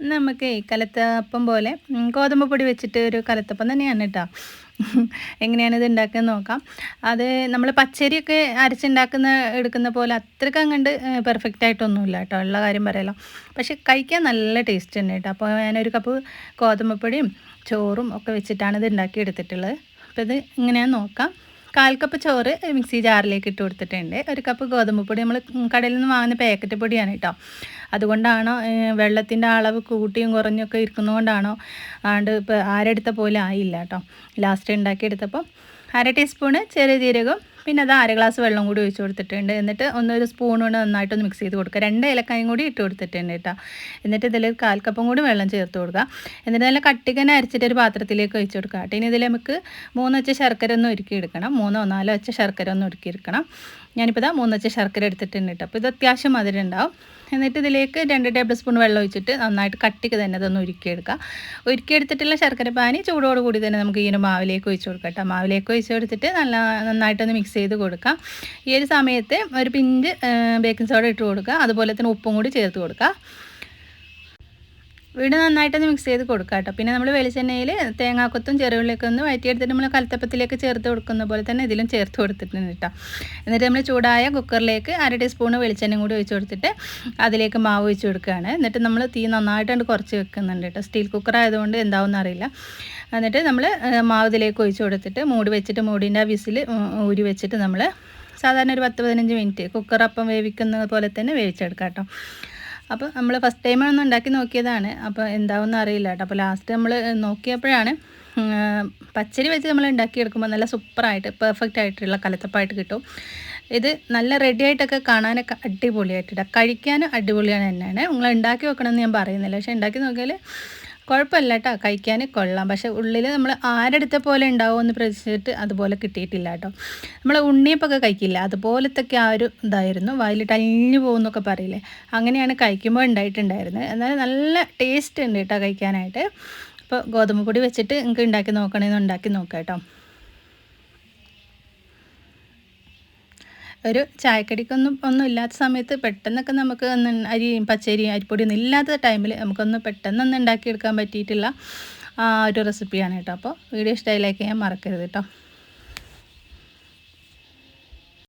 നമുക്ക് കലത്തപ്പം പോലെ ഗോതമ്പ് പൊടി വെച്ചിട്ട് ഒരു കലത്തപ്പം തന്നെയാണ് കേട്ടോ. എങ്ങനെയാണ് ഇത് ഉണ്ടാക്കുന്നത് നോക്കാം. അത് നമ്മൾ പച്ചരിയൊക്കെ അരച്ചുണ്ടാക്കുന്ന എടുക്കുന്ന പോലെ അത്രയ്ക്ക് അങ്ങോട്ട് പെർഫെക്റ്റ് ആയിട്ടൊന്നുമില്ല കേട്ടോ. ഉള്ള കാര്യം പറയാലോ പക്ഷെ കഴിക്കാൻ നല്ല ടേസ്റ്റ് തന്നെ കേട്ടോ. അപ്പോൾ ഞാനൊരു കപ്പ് ഗോതമ്പ് പൊടിയും ചോറും ഒക്കെ വെച്ചിട്ടാണ് ഇത് ഉണ്ടാക്കി എടുത്തിട്ടുള്ളത് അപ്പോൾ ഇത് ഇങ്ങനെയാണ് നോക്കാം. കാൽ കപ്പ് ചോറ് മിക്സി ജാറിലേക്ക് ഇട്ട് കൊടുത്തിട്ടുണ്ട്. ഒരു കപ്പ് ഗോതമ്പ് പൊടി നമ്മൾ കടയിൽ നിന്ന് വാങ്ങുന്ന പാക്കറ്റ് പൊടിയാണ് കേട്ടോ അതുകൊണ്ടാണോ വെള്ളത്തിന്റെ അളവ് കൂട്ടിയും കുറഞ്ഞൊക്കെ ഇരിക്കുന്നതുകൊണ്ടാണോ ആണ്ട് ഇപ്പോൾ ആരെടുത്ത പോലെ ആയില്ല കേട്ടോ ലാസ്റ്റ് ഉണ്ടാക്കിയെടുത്തപ്പോൾ അര ടീസ്പൂണ് ചെറിയ ജീരകം പിന്നെ അത് അര ഗ്ലാസ് വെള്ളം കൂടി ഒഴിച്ച് കൊടുത്തിട്ടുണ്ട്. എന്നിട്ട് ഒന്നൊരു സ്പൂൺ കൊണ്ട് നന്നായിട്ടൊന്ന് മിക്സ് ചെയ്ത് കൊടുക്കുക. രണ്ട് ഏലക്കായും കൂടി ഇട്ട് കൊടുത്തിട്ടുണ്ട് കേട്ടോ. എന്നിട്ട് ഇതിൽ കാൽ കപ്പും കൂടി വെള്ളം ചേർത്ത് കൊടുക്കുക. എന്നിട്ട് നല്ല കട്ടിക്കനെ അരച്ചിട്ട് ഒരു പാത്രത്തിലേക്ക് ഒഴിച്ച് കൊടുക്കുക. കേട്ടോ. ഇനി ഇതിൽ നമുക്ക് മൂന്ന് വെച്ച ശർക്കര ഒന്ന് ഒരുക്കിയെടുക്കണം മൂന്നോ നാലോ വെച്ച ശർക്കര ഒന്ന് ഒരുക്കിയെടുക്കണം ഞാനിപ്പോൾ ഇതാ മൂന്നച്ച ശർക്കര എടുത്തിട്ടുണ്ട് കേട്ടോ. അപ്പോൾ ഇത് അത്യാവശ്യം മധുരം ഉണ്ടാവും. എന്നിട്ട് ഇതിലേക്ക് രണ്ട് ടേബിൾ സ്പൂൺ വെള്ളം ഒഴിച്ചിട്ട് നന്നായിട്ട് കട്ടിക്ക് തന്നെ അതൊന്ന് ഉരുക്കിയെടുക്കുക ഉരുക്കിയെടുത്തിട്ടുള്ള ശർക്കര പാനി ചൂടോടുകൂടി തന്നെ നമുക്ക് ഒരു മാവിലേക്ക് ഒഴിച്ച് കൊടുക്കാം കേട്ടോ. മാവിലേക്ക് ഒഴിച്ച് കൊടുത്തിട്ട് നല്ല നന്നായിട്ടൊന്ന് മിക്സ് ചെയ്ത് കൊടുക്കാം. ഈ ഒരു സമയത്ത് ഒരു പിഞ്ച് ബേക്കിംഗ് സോഡ ഇട്ട് കൊടുക്കുക. അതുപോലെ തന്നെ ഉപ്പും കൂടി ചേർത്ത് കൊടുക്കുക. വീട് നന്നായിട്ടൊന്ന് മിക്സ് ചെയ്ത് കൊടുക്കുക കേട്ടോ പിന്നെ നമ്മൾ വെളിച്ചെണ്ണയിൽ തേങ്ങാക്കൊത്തും ചെറുവിളിയൊക്കെ ഒന്ന് വഴറ്റിയെടുത്തിട്ട് നമ്മൾ കലത്തപ്പത്തിലേക്ക് ചേർത്ത് കൊടുക്കുന്ന പോലെ തന്നെ ഇതിലും ചേർത്ത് കൊടുത്തിട്ടുണ്ട് കേട്ടോ എന്നിട്ട് നമ്മൾ ചൂടായ കുക്കറിലേക്ക് അര ടീസ്പൂൺ വെളിച്ചെണ്ണയും കൂടി ഒഴിച്ച് കൊടുത്തിട്ട് അതിലേക്ക് മാവ് ഒഴിച്ച് കൊടുക്കുകയാണ് എന്നിട്ട് നമ്മൾ തീ നന്നായിട്ടുണ്ട് കുറച്ച് വെക്കുന്നുണ്ട് കേട്ടോ സ്റ്റീൽ കുക്കർ ആയതുകൊണ്ട് എന്താവും അറിയില്ല. എന്നിട്ട് നമ്മൾ മാവ് ഇതിലേക്ക് ഒഴിച്ച് കൊടുത്തിട്ട് മൂടി വെച്ചിട്ട് മൂടിന്റെ ആ വിസിൽ ഊരി വെച്ചിട്ട് നമ്മൾ സാധാരണ ഒരു പത്ത് പതിനഞ്ച് മിനിറ്റ് കുക്കർ അപ്പം വേവിക്കുന്ന പോലെ തന്നെ വേവിച്ചെടുക്കാം കേട്ടോ അപ്പോൾ നമ്മൾ ഫസ്റ്റ് ടൈം ഉണ്ടാക്കി നോക്കിയതാണ്. അപ്പോൾ എന്താവും അറിയില്ല കേട്ടോ. അപ്പോൾ ലാസ്റ്റ് നമ്മൾ നോക്കിയപ്പോഴാണ് പച്ചരി വെച്ച് നമ്മൾ ഉണ്ടാക്കിയെടുക്കുമ്പോൾ നല്ല സൂപ്പറായിട്ട് പെർഫെക്റ്റ് ആയിട്ടുള്ള കലത്തപ്പായിട്ട് കിട്ടും. ഇത് നല്ല റെഡി ആയിട്ടൊക്കെ കാണാനൊക്കെ അടിപൊളിയായിട്ടില്ല കഴിക്കാനും അടിപൊളിയാണ് തന്നെയാണ്. നിങ്ങൾ ഉണ്ടാക്കി വെക്കണമെന്ന് ഞാൻ പറയുന്നില്ല. പക്ഷേ ഉണ്ടാക്കി നോക്കിയാൽ കുഴപ്പമില്ല കേട്ടോ കഴിക്കാൻ കൊള്ളാം. പക്ഷേ ഉള്ളിൽ നമ്മൾ ആരെടുത്ത പോലെ ഉണ്ടാവുമെന്ന് പ്രതീക്ഷിച്ചിട്ട് അതുപോലെ കിട്ടിയിട്ടില്ല കേട്ടോ. നമ്മൾ ഉണ്ണിയപ്പൊക്കെ കഴിക്കില്ല? അതുപോലത്തൊക്കെ ആ ഒരു ഇതായിരുന്നു. വായിലിട്ട് അലിഞ്ഞു പോകുന്നൊക്കെ പറയില്ലേ? അങ്ങനെയാണ് കഴിക്കുമ്പോൾ ഉണ്ടായിട്ടുണ്ടായിരുന്നത്. എന്നാലും നല്ല ടേസ്റ്റ് ഉണ്ട് കേട്ടോ കഴിക്കാനായിട്ട്. അപ്പോൾ ഗോതമ്പ് പൊടി വെച്ചിട്ട് നിങ്ങൾക്ക് ഉണ്ടാക്കി നോക്കണമെന്ന് ഉണ്ടാക്കി നോക്കാം കേട്ടോ. ഒരു ചായക്കടിക്കൊന്നും ഒന്നും ഇല്ലാത്ത സമയത്ത് പെട്ടെന്നൊക്കെ നമുക്ക് ഒന്ന് അരി പച്ചരി അരിപ്പൊടിയൊന്നും ഇല്ലാത്ത ടൈമിൽ നമുക്കൊന്ന് പെട്ടെന്നൊന്ന് ഉണ്ടാക്കിയെടുക്കാൻ പറ്റിയിട്ടുള്ള ഒരു റെസിപ്പിയാണ് കേട്ടോ. അപ്പോൾ വീഡിയോ ഇഷ്ടമായി ലൈക്ക് ചെയ്യാൻ മറക്കരുത് കേട്ടോ.